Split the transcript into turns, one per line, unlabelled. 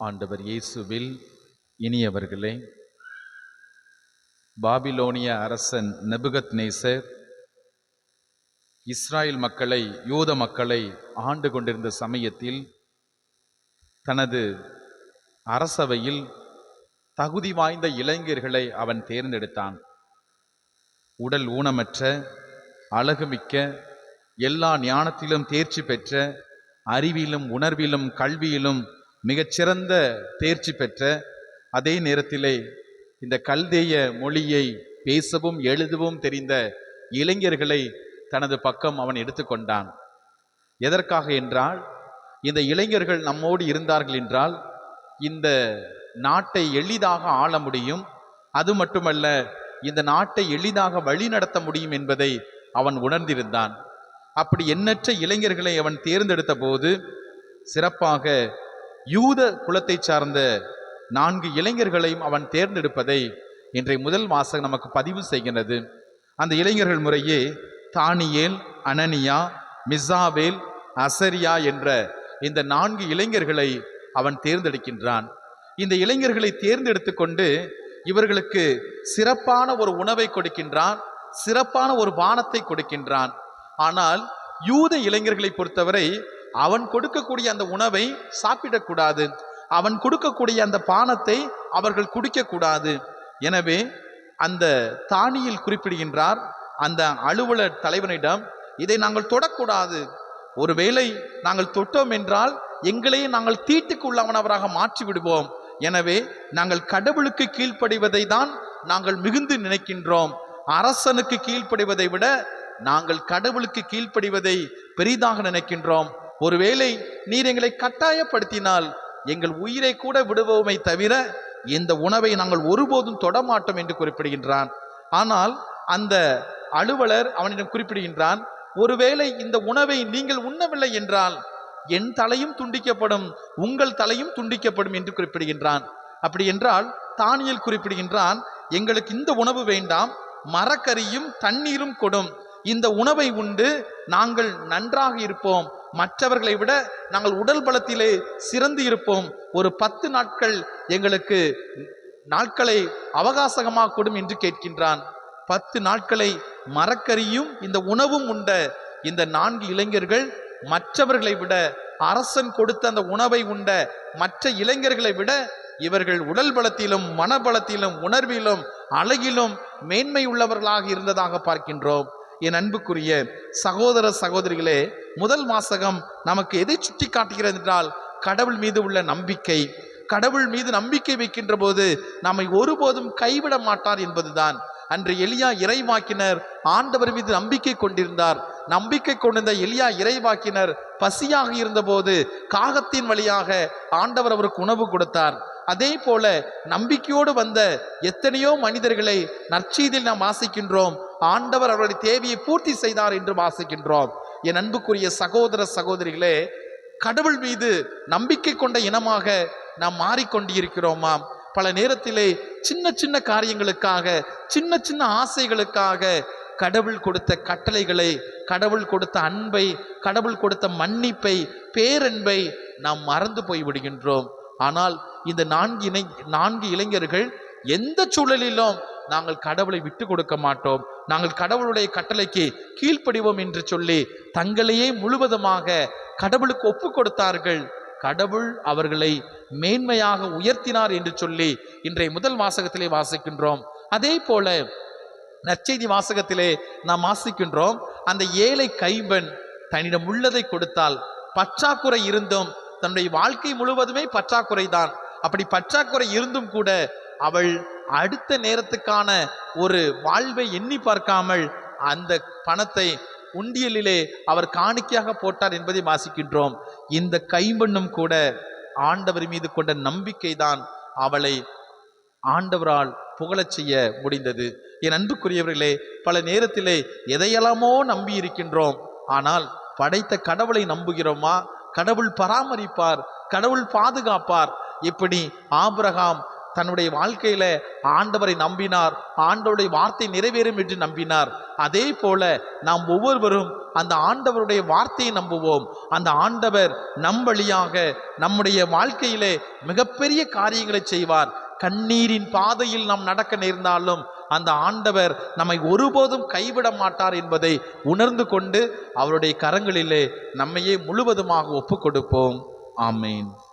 ஆண்டவர் இயேசுவில் இனியவர்களே. பாபிலோனிய அரசன் நெபுகத் நேசர் இஸ்ராயல் மக்களை யூத மக்களை ஆண்டு கொண்டிருந்த சமயத்தில் தனது அரசவையில் தகுதி வாய்ந்த இளைஞர்களை அவன் தேர்ந்தெடுத்தான். உடல் ஊனமற்ற அழகுமிக்க எல்லா ஞானத்திலும் தேர்ச்சி பெற்ற அறிவிலும் உணர்விலும் கல்வியிலும் மிகச்சிறந்த தேர்ச்சி பெற்ற அதே நேரத்திலே இந்த கல்தேய மொழியை பேசவும் எழுதவும் தெரிந்த இளைஞர்களை தனது பக்கம் அவன் எடுத்துக்கொண்டான் எதற்காக என்றால் இந்த இளைஞர்கள் நம்மோடு இருந்தார்கள் என்றால் இந்த நாட்டை எளிதாக ஆள முடியும். அது மட்டுமல்ல இந்த நாட்டை எளிதாக வழிநடத்த முடியும் என்பதை அவன் உணர்ந்திருந்தான். அப்படி எண்ணற்ற இளைஞர்களை அவன் தேர்ந்தெடுத்த போது சிறப்பாக யூத குலத்தைச் சார்ந்த நான்கு இளைஞர்களையும் அவன் தேர்ந்தெடுப்பதை இன்றைய முதல் வாசகம் நமக்கு பதிவு செய்கின்றது. அந்த இளைஞர்கள் முறையே தானியேல் அனனியா மிசாவேல் அசரியா என்ற இந்த நான்கு இளைஞர்களை அவன் தேர்ந்தெடுக்கின்றான். இந்த இளைஞர்களை தேர்ந்தெடுத்து கொண்டு இவர்களுக்கு சிறப்பான ஒரு உணவை கொடுக்கின்றான் சிறப்பான ஒரு வானத்தை கொடுக்கின்றான். ஆனால் யூத இளைஞர்களை பொறுத்தவரை அவன் கொடுக்கக்கூடிய அந்த உணவை சாப்பிடக்கூடாது. அவன் கொடுக்கக்கூடிய அந்த பானத்தை அவர்கள் குடிக்கக்கூடாது. எனவே அந்த தானியில் குறிப்பிடுகின்றார் அந்த அலுவலர் தலைவனிடம் இதை நாங்கள் தொடக்கூடாது. ஒருவேளை நாங்கள் தொட்டோம் என்றால் எங்களையே நாங்கள் தீட்டுக்கு உள்ளவனவராக மாற்றி விடுவோம் எனவே நாங்கள் கடவுளுக்கு கீழ்ப்படிவதை தான் நாங்கள் மிகுந்து நினைக்கின்றோம். அரசனுக்கு கீழ்ப்படிவதை விட நாங்கள் கடவுளுக்கு கீழ்ப்படிவதை பெரிதாக நினைக்கின்றோம். ஒருவேளை நீர் எங்களை கட்டாயப்படுத்தினால் எங்கள் உயிரை கூட விடுவோமை தவிர இந்த உணவை நாங்கள் ஒருபோதும் தொடமாட்டோம் என்று குறிப்பிடுகின்றான். ஆனால் அந்த அலுவலர் அவனிடம் குறிப்பிடுகின்றான் ஒருவேளை இந்த உணவை நீங்கள் உண்ணவில்லை என்றால் என் தலையும் துண்டிக்கப்படும் உங்கள் தலையும் துண்டிக்கப்படும் என்று குறிப்பிடுகின்றான். அப்படி என்றால் தானியல் குறிப்பிடுகின்றான் எங்களுக்கு இந்த உணவு வேண்டாம் மரக்கறியும் தண்ணீரும் கொடும். இந்த உணவை உண்டு நாங்கள் நன்றாக இருப்போம். மற்றவர்களை விட நாங்கள் உடல் பலத்திலே சிறந்து இருப்போம். ஒரு பத்து நாட்கள் எங்களுக்கு நாட்களை அவகாசமாக கொடும் என்று கேட்கின்றான். பத்து நாட்களை மரக்கறியும் இந்த உணவும் உண்ட இந்த நான்கு இளைஞர்கள் மற்றவர்களை விட அரசன் கொடுத்த அந்த உணவை உண்ட மற்ற இளைஞர்களை விட இவர்கள் உடல் பலத்திலும் மனபலத்திலும் உணர்விலும் அழகிலும் மேன்மை உள்ளவர்களாக இருந்ததாக பார்க்கின்றோம். என் அன்புக்குரிய சகோதர சகோதரிகளே முதல் வாசகம் நமக்கு எதை சுட்டி காட்டுகிறது என்றால் கடவுள் மீது உள்ள நம்பிக்கை. கடவுள் மீது நம்பிக்கை வைக்கின்ற போது நம்மை ஒருபோதும் கைவிட மாட்டார் என்பதுதான். அன்று எளியா இறைவாக்கினர் ஆண்டவர் மீது நம்பிக்கை கொண்டிருந்தார். நம்பிக்கை கொண்டிருந்த எளியா இறைவாக்கினர் பசியாக இருந்தபோது காகத்தின் வழியாக ஆண்டவர் அவருக்கு உணவு கொடுத்தார். அதே போல நம்பிக்கையோடு வந்த எத்தனையோ மனிதர்களை நற்செய்தியில் நாம் வாசிக்கின்றோம். ஆண்டவர் அவருடைய தேவையை பூர்த்தி செய்தார் என்று வாசிக்கின்றோம் என் அன்புக்குரிய சகோதர சகோதரிகளே கடவுள் மீது நம்பிக்கை கொண்ட இனமாக நாம் மாறிக்கொண்டிருக்கிறோமாம் பல நேரத்திலே சின்ன சின்ன காரியங்களுக்காக சின்ன சின்ன ஆசைகளுக்காக கடவுள் கொடுத்த கட்டளைகளை கடவுள் கொடுத்த அன்பை கடவுள் கொடுத்த மன்னிப்பை பேரன்பை நாம் மறந்து போய் விடுகின்றோம். ஆனால் இந்த நான்கு இணை நான்கு இளைஞர்கள் எந்த சூழலிலும் நாங்கள் கடவுளை விட்டு கொடுக்க மாட்டோம். நாங்கள் கடவுளுடைய கட்டளைக்கு கீழ்ப்படிவோம் என்று சொல்லி தங்களையே முழுவதுமாக கடவுளுக்கு ஒப்பு கொடுத்தார்கள். கடவுள் அவர்களை மேன்மையாக உயர்த்தினார் என்று சொல்லி இன்றைய முதல் வாசகத்திலே வாசிக்கின்றோம். அதே போல நற்செய்தி வாசகத்திலே நாம் வாசிக்கின்றோம். அந்த ஏழை கைம்பெண் தன்னிடம் உள்ளதை கொடுத்தால் பற்றாக்குறை இருந்தும் தன்னுடைய வாழ்க்கை முழுவதுமே பற்றாக்குறை தான் அப்படி பற்றாக்குறை இருந்தும் கூட அவள் அடுத்த நேரத்துக்கான ஒரு வாழ்வை எண்ணி பார்க்காமல் அந்த பணத்தை உண்டியலிலே அவர் காணிக்கையாக போட்டார் என்பதை வாசிக்கின்றோம். இந்த கைம்பெண்ணும் கூட ஆண்டவர் மீது கொண்ட நம்பிக்கை தான் அவளை ஆண்டவரால் புகழச் செய்ய முடிந்தது. என் அன்புக்குரியவர்களே பல நேரத்திலே எதையெல்லாமோ நம்பி இருக்கின்றோம். ஆனால் படைத்த கடவுளை நம்புகிறோமா? கடவுள் பராமரிப்பார் கடவுள் பாதுகாப்பார். இப்படி ஆபிரகாம் தன்னுடைய வாழ்க்கையில ஆண்டவரை நம்பினார். ஆண்டவருடைய வார்த்தை நிறைவேறும் என்று நம்பினார். அதே போல நாம் ஒவ்வொருவரும் அந்த ஆண்டவருடைய வார்த்தையை நம்புவோம். அந்த ஆண்டவர் நம் வழியாக நம்முடைய வாழ்க்கையிலே மிகப்பெரிய காரியங்களை செய்வார். கண்ணீரின் பாதையில் நாம் நடக்க நேர்ந்தாலும் அந்த ஆண்டவர் நம்மை ஒருபோதும் கைவிட மாட்டார் என்பதை உணர்ந்து கொண்டு அவருடைய கரங்களிலே நம்மையே முழுவதுமாக ஒப்புக்கொடுப்போம். கொடுப்போம் ஆமேன்.